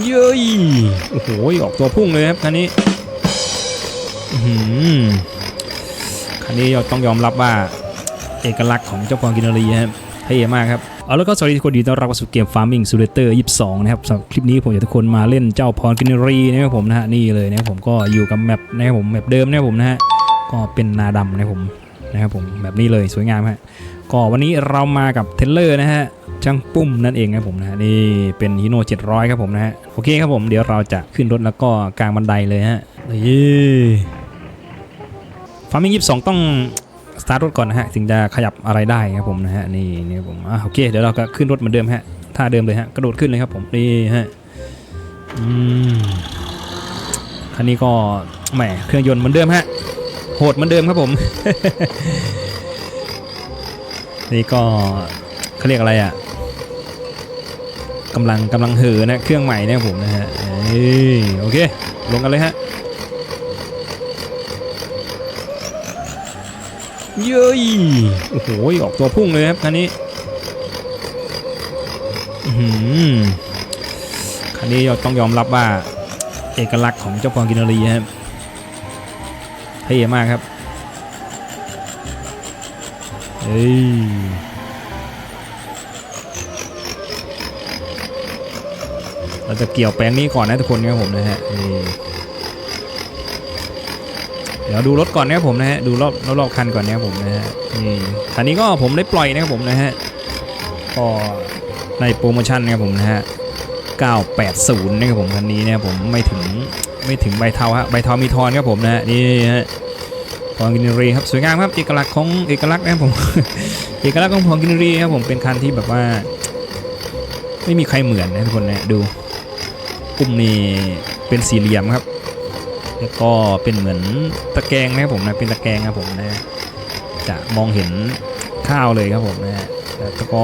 เย้ยโอ้โหออกตัวพุ่งเลยครับคันนี้หือคันนี้ต้องยอมรับว่าเอกลักษณ์ของเจ้าพรกินรีครับเท่มากครับเอาแล้วก็สวัสดีทุกคนดีต้อนรับเข้าสู่เกม Farming Simulator 22 นะครับสำหรับคลิปนี้ผมอยากให้ทุกคนมาเล่นเจ้าพรกินรีนะครับผมนะฮะนี่เลยนะครับผมก็อยู่กับแมปนะครับผมแมปเดิมนะครับผมนะฮะก็เป็นนาดำนะครับผมนะครับผมแบบนี้เลยสวยงามฮะก็วันนี้เรามากับเทเลอร์นะฮะ ช่างปุ้มนั่นเองครับผมนะฮะนี่เป็นฮีโน่700 ครับผมนะฮะโอเคครับผมเดี๋ยวเราจะขึ้นรถแล้วก็กลางบันไดเลยฮะนี่ฟาร์มิงยี่สองต้องสตาร์ทรถก่อนนะฮะถึงจะขยับอะไรได้ครับผมนะฮะนี่นี่ผมอะโอเคเดี๋ยวเราก็ขึ้นรถเหมือนเดิมฮะท่าเดิมเลยฮะกระโดดขึ้นเลยครับผมนี่ฮะอืมคันนี้ก็แหมเครื่องยนต์เหมือนเดิมฮะโหดเหมือนเดิมครับผมนี่ก็เขาเรียกอะไรอะ กำลังกำลังเหอนะเครื่องใหม่เนี่ยผมนะฮะโอเค ลงกันเลยฮะเย้ยโอ้โหออกตัวพุ่งเลยครับคันนี้คันนี้ต้องยอมรับว่า เอกลักษณ์ของเจ้าพรกินรีครับเท่มากครับเฮ้ย เราจะเกี่ยวแปลงนี้ก่อนนะทุกคนครับผมนะฮะเดี๋ยวดูรถก่อนนะครับผมนะฮะดูรอบรอบคันก่อนนะครับผมนะฮะนี่คันนี้ก็ผมได้ปล่อยนะครับผมนะฮะก็ในโปรโมชั่นนะครับผมนะฮะ980นะครับผมคันนี้นะครับผมไม่ถึงไม่ถึงใบเทาฮะใบเทามีทอนครับผมนะฮะนี่ฮะพองกินรีครับสวยงามครับเอกลักษณ์ของเอกลักษณ์นะครับผมเอกลักษณ์ของพองกินรีครับผมเป็นคันที่แบบว่า ไม่มีใครเหมือนนะทุกคนนะดู ปุ่มนี่เป็นสี่เหลี่ยมครับ แล้วก็เป็นเหมือนตะแกรงนะครับผมนะเป็นตะแกรงครับผมนะจะมองเห็นข้าวเลยครับผมนะฮะแล้วก็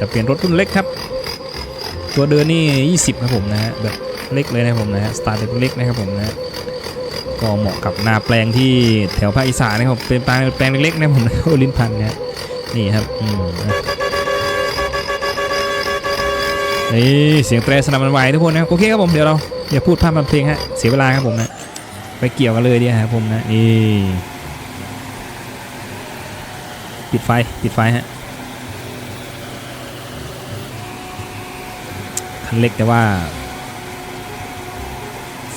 จะเป็นรถรุ่นเล็กครับ ตัวเดินนี่ 20 ครับผมนะฮะแบบเล็กเลยนะผมนะฮะสตาร์ทเล็กนะครับผมนะก็เหมาะกับนาแปลงที่แถวภาคอีสานนะครับเป็นแปลงแปลงเล็กๆนะผมนะโอ้ลิ้นพันนะนี่ครับอืม นี่เสียงแตรสนั่นหวันไหวทุกคนนะโอเคครับผมเดี๋ยวเราอย่าพูดพร่ำทำเพลงฮะเสียเวลาครับผมนะไปเกี่ยวกันเลยดีครับผมนะนี่ปิดไฟปิดไฟฮะคันเล็กแต่ว่า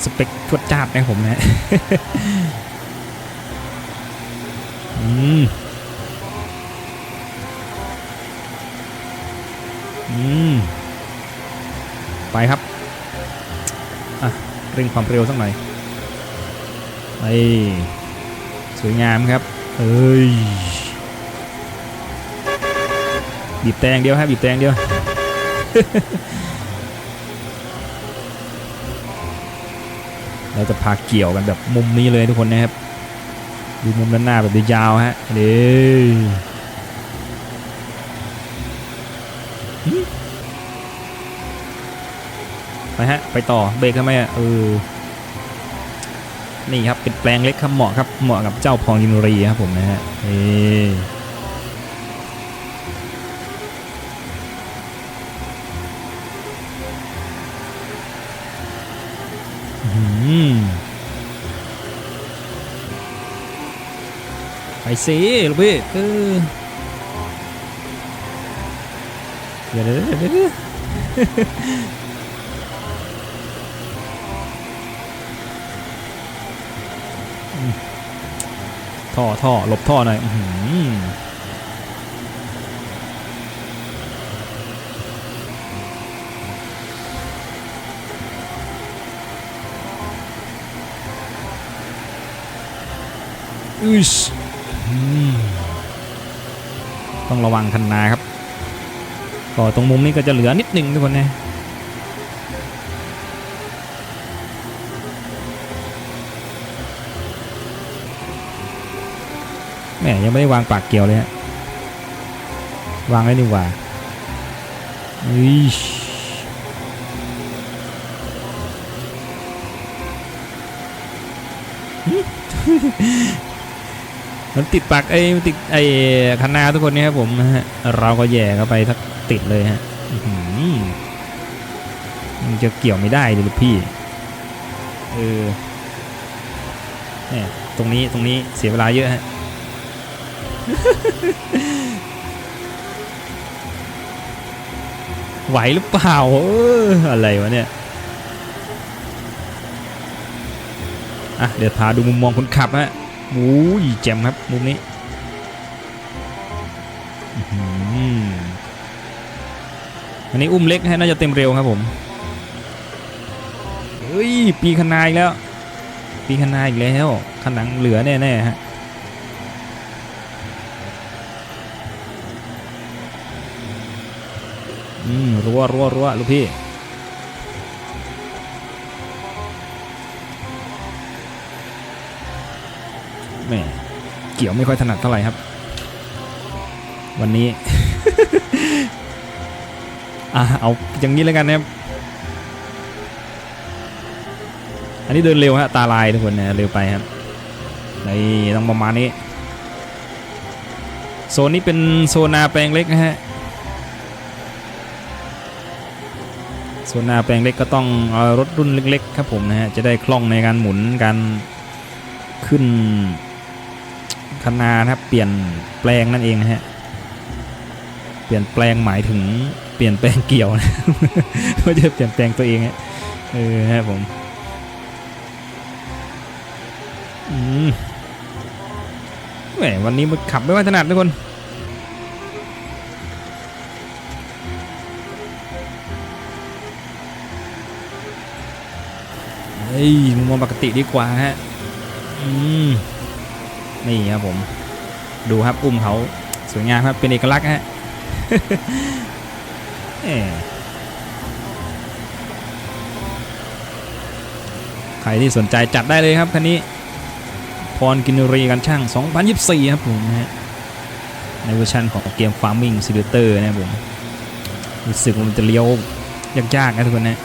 สเปคชวดจ้าดนะผมนะอืมอืม ไปครับอะเร่งความเร็วสักหน่อยไอ้สวยงามครับเอ้ยบีบแตงเดียวครับบีบแตงเดียวเราจะพาเกี่ยวกันแบบมุมนี้เลยทุกคนนะครับ ดูมุมด้านหน้าแบบยาวฮะเด้ ไปฮะ ไปต่อเบรกทำไมอะเออนี่ครับเป็นแปลงเล็กครับเหมาะครับเหมาะกับเจ้าพองยินรีครับผมนะฮะเออหือไปสิลูกพี่เออเดี๋ยวเดี๋ยว ท่อท่อหลบท่อหน่อยอื้อหืออึชต้องระวังคันนาครับก็ตรงมุมนี้ก็จะเหลือนิดหนึ่งทุกคนนะ แหมยังไม่ได้วางปากเกี่ยวเลยฮะวางไว้ดีกว่าอิชมันติดปากไอ้มันติดไอ้คันนาทุกคนนี่ครับผมนะฮะเราก็แย่เข้าไปทักติดเลยฮะอื้อหือมันจะเกี่ยวไม่ได้เลยลูกพี่เออเนี่ยตรงนี้ตรงนี้เสียเวลาเยอะฮะ ไหวหรือเปล่าอะไรวะเนี่ย อะ เดี๋ยวพาดูมุมมองคนขับฮะโอ้ยแจ่มครับ มุมนี้อันนี้อุ้มเล็กฮะน่าจะเต็มเร็วครับผม เฮ้ย ปีคนาอีกแล้ว ปีคนาอีกแล้วข้างหลังเหลือแน่ๆฮะ รัวรัวรัวลูกพี่แหม่เกี่ยวไม่ค่อยถนัดเท่าไหร่ครับ วันนี้ อะเอาอย่างนี้แล้วกันนะครับอันนี้เดินเร็วฮะตาลายทุกคนนะเร็วไปครับในต้องประมาณนี้โซนนี้เป็นโซนนาแปลงเล็กนะฮะ โซนหน้าแปลงเล็กก็ต้องเอารถรุ่นเล็กๆครับผมนะฮะจะได้คล่องในการหมุนการขึ้นคันนานะครับเปลี่ยนแปลงนั่นเองนะฮะเปลี่ยนแปลงหมายถึงเปลี่ยนแปลงเกี่ยวนะไม่ใช่เปลี่ยนแปลงตัวเองฮะเออครับผมอืมแหมวันนี้มันขับไม่ว่าถนัดทุกคน เฮ้ยมุมมองปกติดีกว่าฮะอืมนี่ครับผม ดูครับอุ้มเขาสวยงามครับเป็นเอกลักษณ์ฮะใครที่สนใจจัดได้เลยครับคันนี้ พรกินรีกันช่าง 2024 ครับผมนะฮะในเวอร์ชันของเกม Farming Simulator นะครับผม รู้สึกว่ามันจะเลี้ยวยากๆนะทุกคนนะ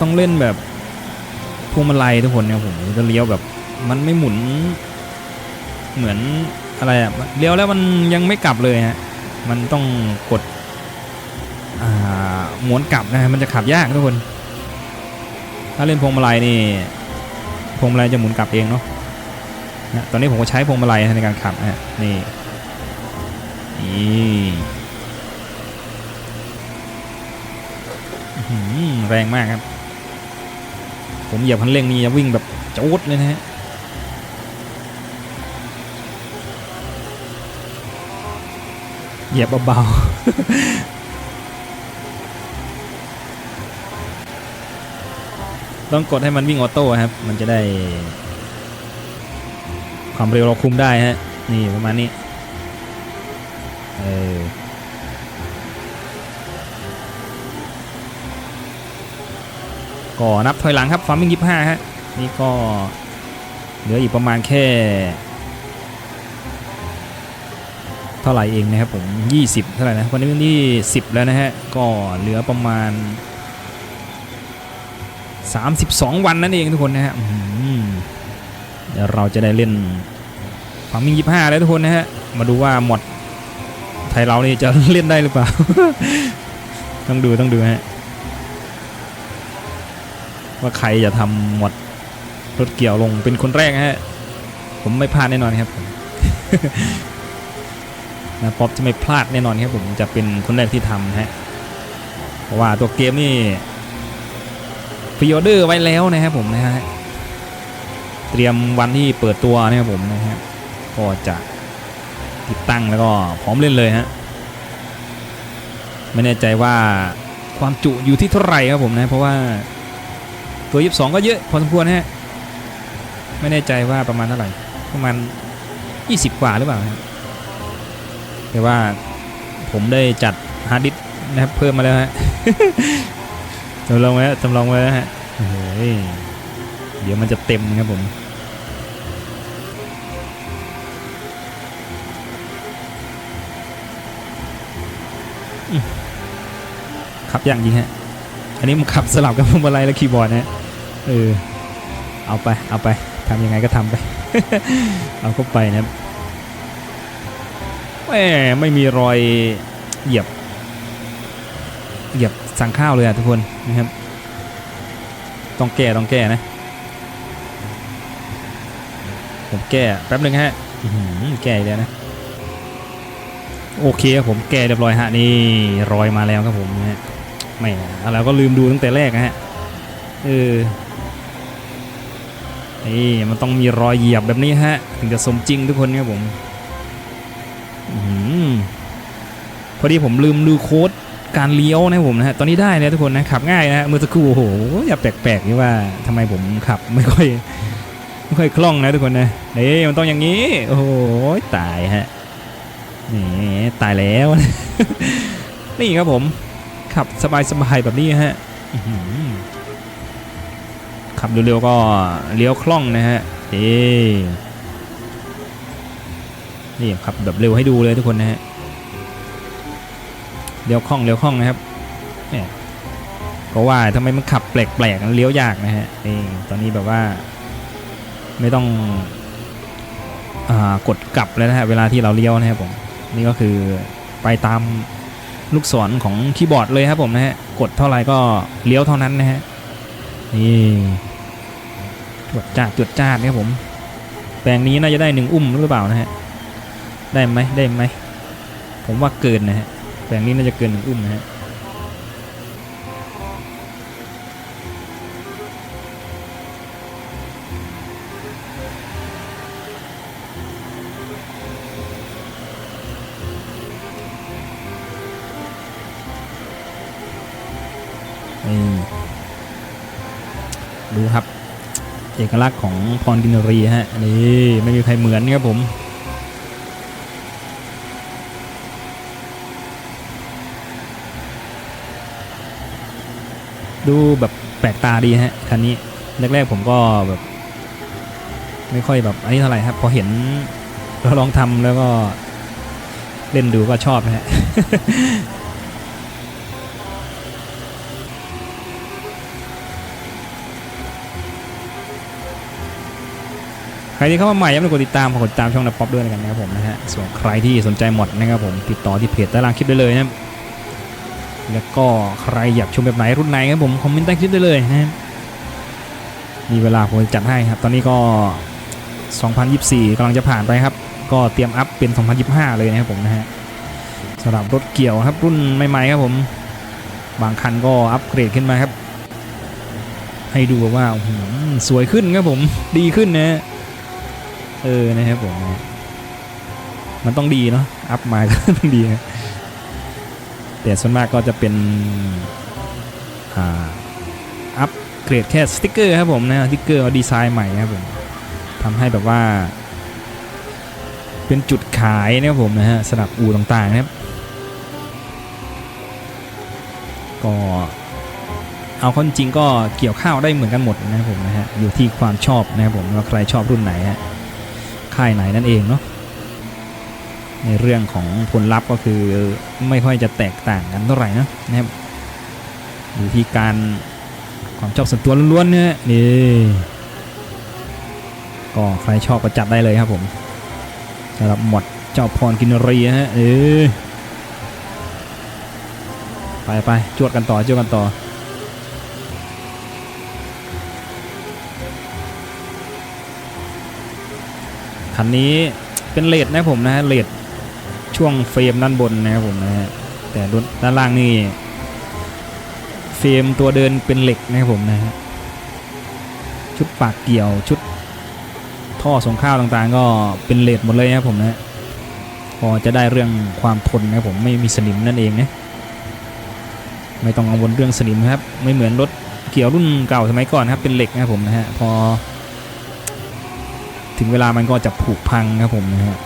ต้องเล่นแบบพวงมาลัยทุกคนเนี่ยผมจะเลี้ยวแบบ มันไม่หมุน เหมือนอะไรอะเลี้ยวแล้วมันยังไม่กลับเลยฮะมันต้องกดหมุนกลับนะฮะมันจะขับยากทุกคน ถ้าเล่นพวงมาลัยนี่พวงมาลัยจะหมุนกลับเองเนาะนะตอนนี้ผมก็ใช้พวงมาลัยในการขับนะนี่นี่แรงมากครับ ผมเหยียบคันเร่งนี่จะวิ่งแบบจุดเลยนะฮะเหยียบเบาๆต้องกดให้มันวิ่งออโต้ครับ มันจะได้ ความเร็วเราคุมได้ฮะ นี่ประมาณนี้ เออ ก็นับถอยหลังครับฟาร์มิงยี่ห้าฮะนี่ก็เหลืออีกประมาณแค่ เท่าไหร่เองนะครับผม 20 เท่าไหร่นะวันนี้วันที่ 10 แล้วนะฮะก็เหลือประมาณ 32 วันนั่นเองทุกคนนะฮะเดี๋ยวเราจะได้เล่นฟาร์มิงยี่ห้าแล้วทุกคนนะฮะมาดูว่าหมดไทยเรานี่จะเล่นได้หรือเปล่า ต้องดูต้องดูฮะ ว่าใครจะทำหมดรถเกี่ยวลงเป็นคนแรกฮะ ผมไม่พลาดแน่นอนครับผมนะป๊อปจะไม่พลาดแน่นอนครับผมจะเป็นคนแรกที่ทำฮะเพราะว่าตัวเกมนี่พรีออเดอร์ไว้แล้วนะครับผมนะฮะเตรียมวันที่เปิดตัวนะครับผมนะฮะก็จะติดตั้งแล้วก็พร้อมเล่นเลยฮะไม่แน่ใจว่าความจุอยู่ที่เท่าไหร่ครับผมนะเพราะว่า ตัวยีก็เยอะพอสมควรนะฮะไม่แน่ใจว่าประมาณเท่าไหร่ประมาณ 20 กว่าหรือเปล่าแต่ว่าผมได้จัดฮาร์ดดิสนะครับเพิ่มมาแล้วฮะจำลองไว้จำลองไว้แล้วฮะโอ้โหเดี๋ยวมันจะเต็มครับผมอืมขับอย่างจริงฮะ อันนี้มันขับสลับกับพวงมาลัยและคีย์บอร์ดนะฮะ เออเอาไปเอาไปทำยังไงก็ทำไป เอาเข้าไปนะแหมไม่มีรอยเหยียบ เหยียบสั่งข้าวเลยอะทุกคนนะครับ ต้องแก้ต้องแก้นะ ผมแก้แป๊บหนึ่งฮะแก้อีกแล้วนะโอเคครับผมแก้เรียบร้อยฮะนี่รอยมาแล้วครับผมนะฮะไม่เราก็ลืมดูตั้งแต่แรกนะฮะเออ นี่มันต้องมีรอยเหยียบแบบนี้ฮะ ถึงจะสมจริงทุกคนครับผมอพอดีผมลืมดูโค้ดการเลี้ยวนะผมนะฮะตอนนี้ได้แล้วทุกคนนะขับง่ายนะเมื่อสักครู่โอ้โหอย่าแปลกๆนี่ว่าทำไมผมขับไม่ค่อยไม่ค่อยคล่องนะทุกคนนะนี่มันต้องอย่างนี้ โอ้โหตายฮะนี่ตายแล้ว นี่ครับผม ขับสบายๆแบบนี้ฮะอื ขับเร็วๆก็เลี้ยวคล่องนะฮะเอนี่ขับแบบเร็วให้ดูเลยทุกคนนะฮะเลี้ยวคล่องเลี้ยวคล่องนะครับแหมก็ว่าทำไมมันขับแปลกๆเลี้ยวยากนะฮะนี่ตอนนี้แบบว่า ไม่ต้องอกดกลับแล้วนะฮะเวลาที่เราเลี้ยวนะครับผมนี่ก็คือไปตามลูกศรของคีย์บอร์ดเลยครับผมนะฮะกดเท่าไหร่ก็เลี้ยวเท่านั้นนะฮะนี่ ตรวจจ้าดตรวจจ้าดนะครับผม แปลงนี้น่าจะได้หนึ่งอุ้มหรือเปล่านะฮะ ได้ไหมได้ไหม ผมว่าเกินนะฮะ แปลงนี้น่าจะเกินหนึ่งอุ้มนะฮะนี่ดูครับ เอกลักษณ์ของพรดินรีฮะนี่ไม่มีใครเหมือนครับผมดูแบบแปลกตาดีฮะคันนี้แรกๆผมก็แบบไม่ค่อยแบบอันนี้เท่าไหร่ครับพอเห็นเราลองทำแล้วก็เล่นดูก็ชอบนะฮะ ใครที่เข้ามาใหม่อย่าลืมกดติดตามกดติดตามช่องนับป๊อปด้วยกันนะครับผมนะฮะส่วนใครที่สนใจหมดนะครับผมติดต่อที่เพจต้ล่างคลิปได้เลยนะแล้วก็ใครอยากชมแบบไหนรุ่นไหนครับผมคอมเมนต์ใต้คลิปได้เลยนะมีเวลาผมจัดให้ครับ ตอนนี้ก็ 2024กำลังจะผ่านไปครับ ก็เตรียมอัพเป็น 2025 เลยนะครับผมนะฮะสำหรับรถเกี่ยวครับรุ่นใหม่ๆครับผม บางคันก็อัปเกรดขึ้นมาครับ ให้ดูว่าสวยขึ้นครับผมดีขึ้นนะฮะ เออนะครับผมมันต้องดีเนาะอัพมาก็ต้องดีนะแต่ส่วนมากก็จะเป็นอ่าอัพเกรดแค่สติกเกอร์ครับผมนะสติกเกอร์เอาดีไซน์ใหม่ครับผมทำให้แบบว่า เป็นจุดขายนะครับผมนะฮะสำหรับอูต่างๆนะครับก็เอาเข้าจริงก็เกี่ยวข้าวได้เหมือนกันหมดนะครับผมนะฮะอยู่ที่ความชอบนะครับผมว่าใครชอบรุ่นไหนฮะ ค่ายไหนนั่นเองเนาะในเรื่องของผลลัพธ์ก็คือไม่ค่อยจะแตกต่างกันเท่าไหร่นะนะครับอยู่ที่การความชอบส่วนตัวล้วนๆเนี่ยนี่ก็ใครชอบก็จัดได้เลยครับผมสำหรับหมดเจ้าพรกินรีฮะเออไปไปจวดกันต่อจวดกันต่อ คันนี้เป็นเลดนะผมนะฮะเลดช่วงเฟรมด้านบนนะครับผมนะฮะแต่ด้านล่างนี่เฟรมตัวเดินเป็นเหล็กนะครับผมนะฮะชุดปากเกี่ยวชุดท่อส่งข้าวต่างๆ ก็เป็นเลดหมดเลยนะครับผมนะพอจะได้เรื่องความทนนะครับผมไม่มีสนิมนั่นเองนะไม่ต้องกังวลเรื่องสนิมครับ ไม่เหมือนรถเกี่ยวรุ่นเก่าสมัยก่อนครับเป็นเหล็กนะครับผมนะฮะพอ ถึงเวลามันก็จะผุพังครับผมนะฮะ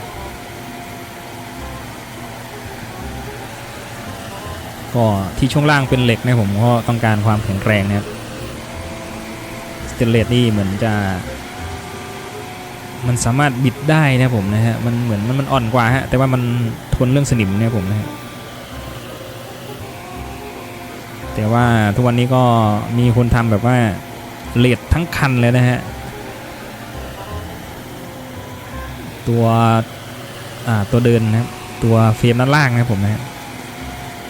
ก็ที่ช่วงล่างเป็นเหล็กนะผมก็ต้องการความแข็งแรงนะครับสเตนเลสนี่เหมือนจะ มันสามารถบิดได้นะผมนะฮะมันเหมือนมันอ่อนกว่าฮะแต่ว่ามันทนเรื่องสนิมเนี่ยผมนะฮะแต่ว่าทุกวันนี้ก็มีคนทำแบบว่าเลดทั้งคันเลยนะฮะ ตัวตัวเดินนะครับตัวเฟรมด้านล่างนะผมนะฮะ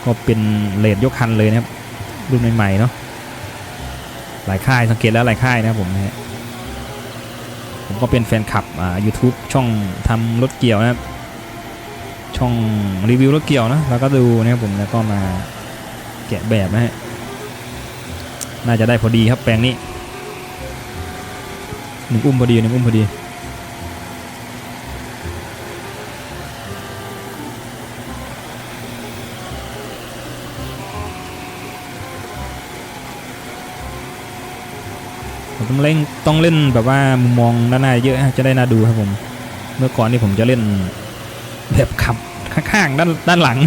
ก็เป็นเลดยกคันเลยนะครับรุ่นใหม่ๆเนาะหลายค่ายสังเกตแล้วหลายค่ายนะครับผมนะฮะผมก็เป็นแฟนคลับอ่า YouTube ช่องทำรถเกี่ยวนะครับช่องรีวิวรถเกี่ยวนะแล้วก็ดูนะครับผมแล้วก็มาแกะแบบนะฮะน่าจะได้พอดีครับแปลงนี้หนึ่งอุ้มพอดีหนึ่งอุ้มพอดี ต้องเล่นต้องเล่นแบบว่ามุมมองด้านหน้าเยอะจะได้น่าดูครับผม เมื่อก่อนนี่ผมจะเล่นแบบขับข้างๆด้านด้านหลัง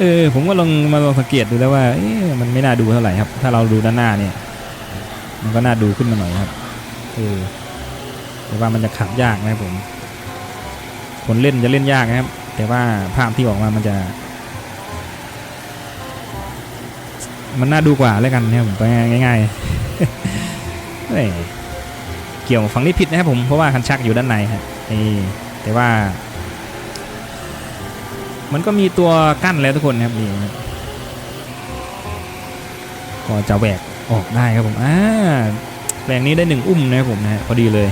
เออผมก็ลองมาลองสังเกตดูแล้วว่าเอ๊ะมันไม่น่าดูเท่าไหร่ครับ ถ้าเราดูด้านหน้าเนี่ย มันก็น่าดูขึ้นมาหน่อยครับเออแต่ว่ามันจะขับยากนะครับผม คนเล่นจะเล่นยากนะครับ แต่ว่าภาพที่ออกมามันจะ มันน่าดูกว่าแล้วกันนะครับผมไปง่ายๆ เกี่ยวฝั่งนี้ผิดนะครับผมเพราะว่าคันชักอยู่ด้านในฮะนี่แต่ว่า มันก็มีตัวกั้นแล้วทุกคนนะครับนี่ก็จะแหวกออกได้ครับผมอ่าแปลงนี้ได้หนึ่งอุ้มนะครับผมนะฮะพอดีเลย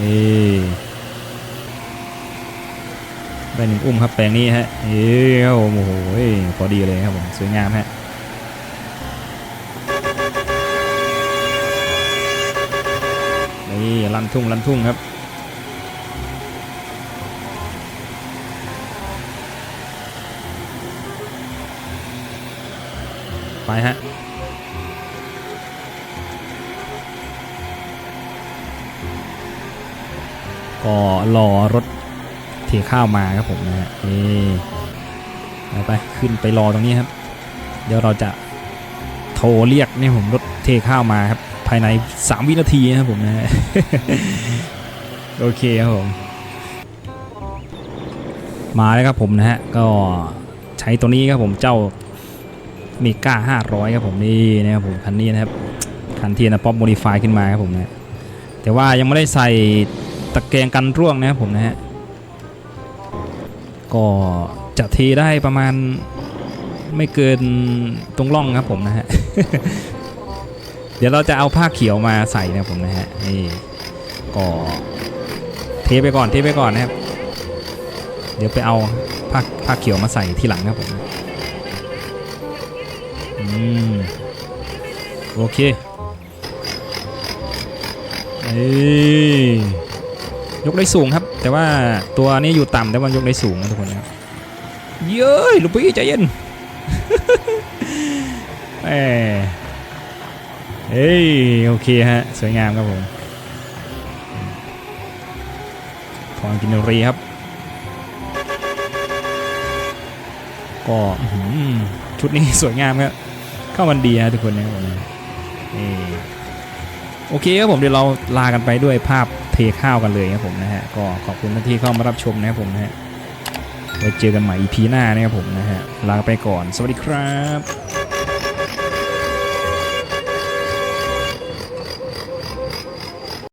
นี่ได้หนึ่งอุ้มครับแปลงนี้ฮะเอ้ยโอ้โหพอดีเลยครับผมสวยงามฮะ นี่ลันทุ่งลันทุ่งครับ ไปฮะก็รอรถเทข้าวมาครับผมนะฮะนี่ไปไปขึ้นไปรอตรงนี้ครับ เดี๋ยวเราจะโทรเรียกนี่ผมรถเทข้าวมาครับ ภายใน 3 วินาทีนะครับผมนะฮะโอเคครับผม มาแล้วครับผมนะฮะ ก็ใช้ตัวนี้ครับผมเจ้าเมก้า500 ครับผมนี่นะครับผมคันนี้นะครับ คันที่นะป๊อปโมดิฟายขึ้นมาครับผมนะแต่ว่ายังไม่ได้ใส่ตะแกรงกันร่วงนะครับผมนะฮะ ก็จะเทได้ประมาณไม่เกินตรงร่องครับผมนะฮะ เดี๋ยวเราจะเอาผ้าเขียวมาใส่นะผมนะฮะนี่ก็เทไปก่อนเทไปก่อนนะครับ เดี๋ยวไปเอาผ้าผ้าเขียวมาใส่ทีหลังครับผมอืมโอเคเอ้ยยกได้สูงครับ แต่ว่าตัวนี้อยู่ต่ำแต่ว่ายกได้สูงนะทุกคนนะครับเย้ยลูกพี่ใจเย็นแหม เฮ้ยโอเคฮะ สวยงามครับผมทองกินรีครับ ก็ชุดนี้สวยงามครับเข้ามันดีฮะทุกคนนะครับผมนี่โอเคครับผมเดี๋ยวเราลากันไปด้วยภาพเทข้าวกันเลยครับผมนะฮะก็ขอบคุณที่เข้ามารับชมนะครับผมนะฮะไว้เจอกันใหม่ EP หน้านะครับผมนะฮะลาไปก่อน สวัสดีครับ